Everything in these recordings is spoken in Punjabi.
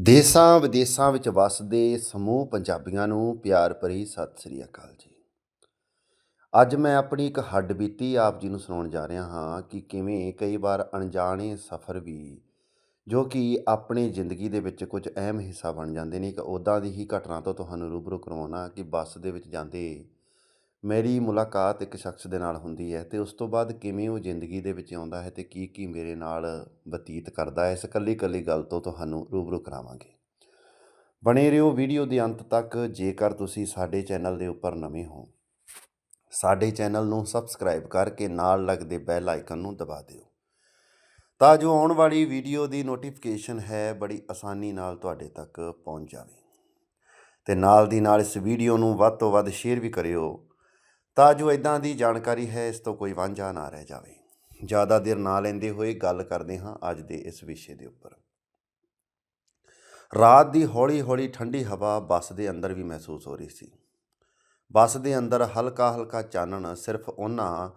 ਦੇਸਾਂ ਵਿਦੇਸਾਂ ਵਿੱਚ ਵੱਸਦੇ ਸਮੂਹ ਪੰਜਾਬੀਆਂ ਨੂੰ ਪਿਆਰ ਭਰੀ ਸਤਿ ਸ੍ਰੀ ਅਕਾਲ ਜੀ। ਅੱਜ ਮੈਂ ਆਪਣੀ ਇੱਕ ਹੱਡਬੀਤੀ ਆਪ ਜੀ ਨੂੰ ਸੁਣਾਉਣ ਜਾ ਰਿਹਾ ਹਾਂ ਕਿ ਕਿਵੇਂ ਕਈ ਵਾਰ ਅਣਜਾਣੇ ਸਫ਼ਰ ਵੀ, ਜੋ ਕਿ ਆਪਣੀ ਜ਼ਿੰਦਗੀ ਦੇ ਵਿੱਚ ਕੁਝ ਅਹਿਮ ਹਿੱਸਾ ਬਣ ਜਾਂਦੇ ਨੇ, ਇੱਕ ਉੱਦਾਂ ਦੀ ਹੀ ਘਟਨਾ ਤੋਂ ਤੁਹਾਨੂੰ ਰੂਬਰੂ ਕਰਵਾਉਣਾ ਕਿ ਬੱਸ ਦੇ ਵਿੱਚ ਜਾਂਦੇ ਮੇਰੀ ਮੁਲਾਕਾਤ ਇੱਕ ਸ਼ਖਸ ਦੇ ਨਾਲ ਹੁੰਦੀ ਹੈ ਅਤੇ ਉਸ ਤੋਂ ਬਾਅਦ ਕਿਵੇਂ ਉਹ ਜ਼ਿੰਦਗੀ ਦੇ ਵਿੱਚ ਆਉਂਦਾ ਹੈ ਅਤੇ ਕੀ ਕੀ ਮੇਰੇ ਨਾਲ ਬਤੀਤ ਕਰਦਾ ਹੈ, ਇਸ ਇਕੱਲੀ ਇਕੱਲੀ ਗੱਲ ਤੋਂ ਤੁਹਾਨੂੰ ਰੂਬਰੂ ਕਰਾਵਾਂਗੇ। ਬਣੇ ਰਹੋ ਵੀਡੀਓ ਦੇ ਅੰਤ ਤੱਕ, ਜੇਕਰ ਤੁਸੀਂ ਸਾਡੇ ਚੈਨਲ ਦੇ ਉੱਪਰ ਨਵੇਂ ਹੋ, ਸਾਡੇ ਚੈਨਲ ਨੂੰ ਸਬਸਕ੍ਰਾਈਬ ਕਰਕੇ ਨਾਲ ਲੱਗਦੇ ਬੈਲ ਆਈਕਨ ਨੂੰ ਦਬਾ ਦਿਓ। ਤਾਂ ਜੋ ਆਉਣ ਵਾਲੀ ਵੀਡੀਓ ਦੀ ਨੋਟੀਫਿਕੇਸ਼ਨ ਹੈ, ਬੜੀ ਆਸਾਨੀ ਨਾਲ ਤੁਹਾਡੇ ਤੱਕ ਪਹੁੰਚ ਜਾਵੇ। ਤੇ ਨਾਲ ਦੀ ਨਾਲ ਇਸ ਵੀਡੀਓ ਨੂੰ ਵੱਧ ਤੋਂ ਵੱਧ ਸ਼ੇਅਰ ਵੀ ਕਰਿਓ। ਤਾਂ ਜੋ ਇਦਾਂ ਦੀ ਜਾਣਕਾਰੀ ਹੈ, ਇਸ ਤੋਂ ਕੋਈ ਵਾਂਝਾ ਨਾ ਰਹਿ ਜਾਵੇ। ਜ਼ਿਆਦਾ ਦੇਰ ਨਾ ਲੈਂਦੇ ਹੋਏ ਗੱਲ ਕਰਦੇ ਹਾਂ ਅੱਜ ਦੇ ਇਸ ਵਿਸ਼ੇ ਦੇ ਉੱਪਰ। ਰਾਤ ਦੀ ਹੌਲੀ ਹੌਲੀ ਠੰਡੀ ਹਵਾ ਬੱਸ ਦੇ ਅੰਦਰ ਵੀ ਮਹਿਸੂਸ ਹੋ ਰਹੀ ਸੀ। ਬੱਸ ਦੇ ਅੰਦਰ ਹਲਕਾ ਹਲਕਾ ਚਾਨਣ ਸਿਰਫ ਉਹਨਾਂ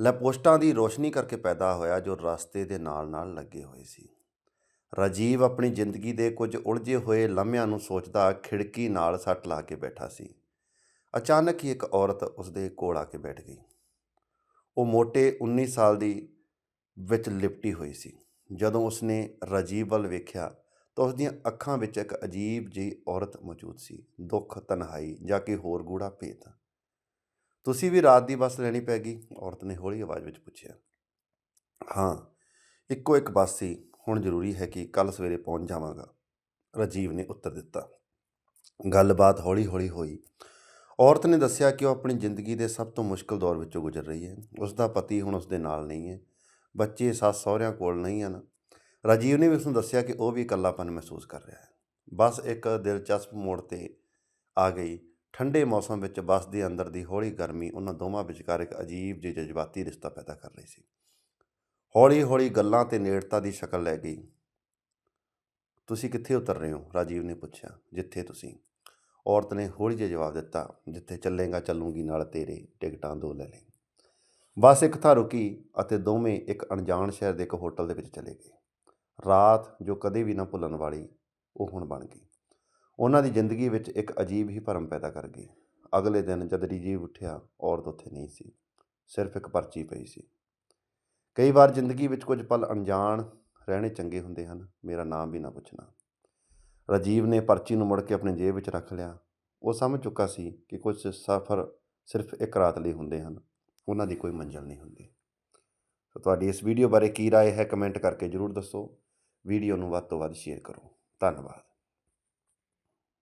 ਲੈਪੋਸਟਾਂ ਦੀ ਰੋਸ਼ਨੀ ਕਰਕੇ ਪੈਦਾ ਹੋਇਆ ਜੋ ਰਸਤੇ ਦੇ ਨਾਲ ਨਾਲ ਲੱਗੇ ਹੋਏ ਸੀ। ਰਾਜੀਵ ਆਪਣੀ ਜ਼ਿੰਦਗੀ ਦੇ ਕੁਝ ਉਲਝੇ ਹੋਏ ਲਮਹਿਆਂ ਨੂੰ ਸੋਚਦਾ ਖਿੜਕੀ ਨਾਲ ਸੱਟ ਲਾ ਕੇ ਬੈਠਾ ਸੀ। ਅਚਾਨਕ ਹੀ ਇੱਕ ਔਰਤ ਉਸਦੇ ਕੋਲ ਆ ਕੇ ਬੈਠ ਗਈ। ਉਹ ਮੋਟੇ 19 ਸਾਲ ਦੀ ਵਿੱਚ ਲਿਪਟੀ ਹੋਈ ਸੀ। ਜਦੋਂ ਉਸਨੇ ਰਾਜੀਵ ਵੱਲ ਵੇਖਿਆ ਤਾਂ ਉਸ ਦੀਆਂ ਅੱਖਾਂ ਵਿੱਚ ਇੱਕ ਅਜੀਬ ਜਿਹੀ ਔਰਤ ਮੌਜੂਦ ਸੀ, ਦੁੱਖ, ਤਨਹਾਈ ਜਾਂ ਕਿ ਹੋਰ ਗੂੜਾ ਭੇਤ। ਤੁਸੀਂ ਵੀ ਰਾਤ ਦੀ ਬੱਸ ਲੈਣੀ ਪੈ ਗਈ? ਔਰਤ ਨੇ ਹੌਲੀ ਆਵਾਜ਼ ਵਿੱਚ ਪੁੱਛਿਆ। ਹਾਂ, ਇੱਕੋ ਇੱਕ ਬੱਸ ਸੀ। ਹੁਣ ਜ਼ਰੂਰੀ ਹੈ ਕਿ ਕੱਲ ਸਵੇਰੇ ਪਹੁੰਚ ਜਾਵਾਂਗਾ। ਰਾਜੀਵ ਨੇ ਉੱਤਰ ਦਿੱਤਾ। ਗੱਲਬਾਤ ਹੌਲੀ ਹੌਲੀ ਹੋਈ। ਔਰਤ ਨੇ ਦੱਸਿਆ ਕਿ ਉਹ ਆਪਣੀ ਜ਼ਿੰਦਗੀ ਦੇ ਸਭ ਤੋਂ ਮੁਸ਼ਕਲ ਦੌਰ ਵਿੱਚੋਂ ਗੁਜ਼ਰ ਰਹੀ ਹੈ। ਉਸ ਦਾ ਪਤੀ ਹੁਣ ਉਸ ਦੇ ਨਾਲ ਨਹੀਂ ਹੈ। ਬੱਚੇ, ਸੱਸ ਸਹੁਰਿਆਂ ਕੋਲ ਨਹੀਂ ਹਨ। ਰਾਜੀਵ ਨੇ ਵੀ ਉਸ ਨੂੰ ਦੱਸਿਆ ਕਿ ਉਹ ਵੀ ਇਕੱਲਾਪਨ ਮਹਿਸੂਸ ਕਰ ਰਿਹਾ ਹੈ। ਬੱਸ ਇੱਕ ਦਿਲਚਸਪ ਮੋੜ ਤੇ ਆ ਗਈ। ਠੰਡੇ ਮੌਸਮ ਵਿੱਚ ਬੱਸ ਦੇ ਅੰਦਰ ਦੀ ਹੌਲੀ ਗਰਮੀ ਉਹਨਾਂ ਦੋਵਾਂ ਵਿਚਕਾਰ ਇੱਕ ਅਜੀਬ ਜਿਹੀ ਜਜ਼ਬਾਤੀ ਰਿਸ਼ਤਾ ਪੈਦਾ ਕਰ ਰਹੀ ਸੀ। ਹੌਲੀ ਹੌਲੀ ਗੱਲਾਂ ਤੇ ਨੇੜਤਾ ਦੀ ਸ਼ਕਲ ਲੈ ਗਈ। ਤੁਸੀਂ ਕਿੱਥੇ ਉਤਰ ਰਹੇ ਹੋ? ਰਾਜੀਵ ਨੇ ਪੁੱਛਿਆ। ਜਿੱਥੇ ਤੁਸੀਂ। ਔਰਤ ਨੇ ਹੌਲੀ ਜਿਹਾ ਜਵਾਬ ਦਿੱਤਾ, ਜਿੱਥੇ ਚੱਲੇਗਾ, ਚੱਲੂਗੀ, ਨਾਲ ਤੇਰੇ ਟਿਕਟਾਂ ਦੋ ਲੈ ਲਈ ਬਸ ਇੱਕ ਥਾਂ ਰੁਕੀ ਅਤੇ ਦੋਵੇਂ ਇੱਕ ਅਣਜਾਣ ਸ਼ਹਿਰ ਦੇ ਇੱਕ ਹੋਟਲ ਦੇ ਵਿੱਚ ਚਲੇ ਗਏ। ਰਾਤ ਜੋ ਕਦੇ ਵੀ ਨਾ ਭੁੱਲਣ ਵਾਲੀ ਉਹ ਹੁਣ ਬਣ ਗਈ। ਉਹਨਾਂ ਦੀ ਜ਼ਿੰਦਗੀ ਵਿੱਚ ਇੱਕ ਅਜੀਬ ਹੀ ਭਰਮ ਪੈਦਾ ਕਰ ਗਈ। ਅਗਲੇ ਦਿਨ ਜਦ ਰਾਜੀਵ ਉੱਠਿਆ, ਔਰਤ ਉੱਥੇ ਨਹੀਂ ਸੀ। ਸਿਰਫ ਇੱਕ ਪਰਚੀ ਪਈ ਸੀ। ਕਈ ਵਾਰ ਜ਼ਿੰਦਗੀ ਵਿੱਚ ਕੁਝ ਪਲ ਅਣਜਾਣ ਰਹਿਣੇ ਚੰਗੇ ਹੁੰਦੇ ਹਨ, ਮੇਰਾ ਨਾਮ ਵੀ ਨਾ ਪੁੱਛਣਾ। ਰਾਜੀਵ ਨੇ ਪਰਚੀ ਨੂੰ ਮੁੜ ਕੇ ਆਪਣੇ ਜੇਬ ਵਿੱਚ ਰੱਖ ਲਿਆ ਉਹ ਸਮਝ ਚੁੱਕਾ ਸੀ ਕਿ ਕੁਝ ਸਫ਼ਰ ਸਿਰਫ ਇੱਕ ਰਾਤ ਲਈ ਹੁੰਦੇ ਹਨ ਉਹਨਾਂ ਦੀ ਕੋਈ ਮੰਜ਼ਿਲ ਨਹੀਂ ਹੁੰਦੀ ਤਾਂ ਤੁਹਾਡੀ ਇਸ ਵੀਡੀਓ ਬਾਰੇ ਕੀ رائے ਹੈ ਕਮੈਂਟ ਕਰਕੇ ਜਰੂਰ ਦੱਸੋ ਵੀਡੀਓ ਨੂੰ ਵੱਧ ਤੋਂ ਵੱਧ ਸ਼ੇਅਰ ਕਰੋ ਧੰਨਵਾਦ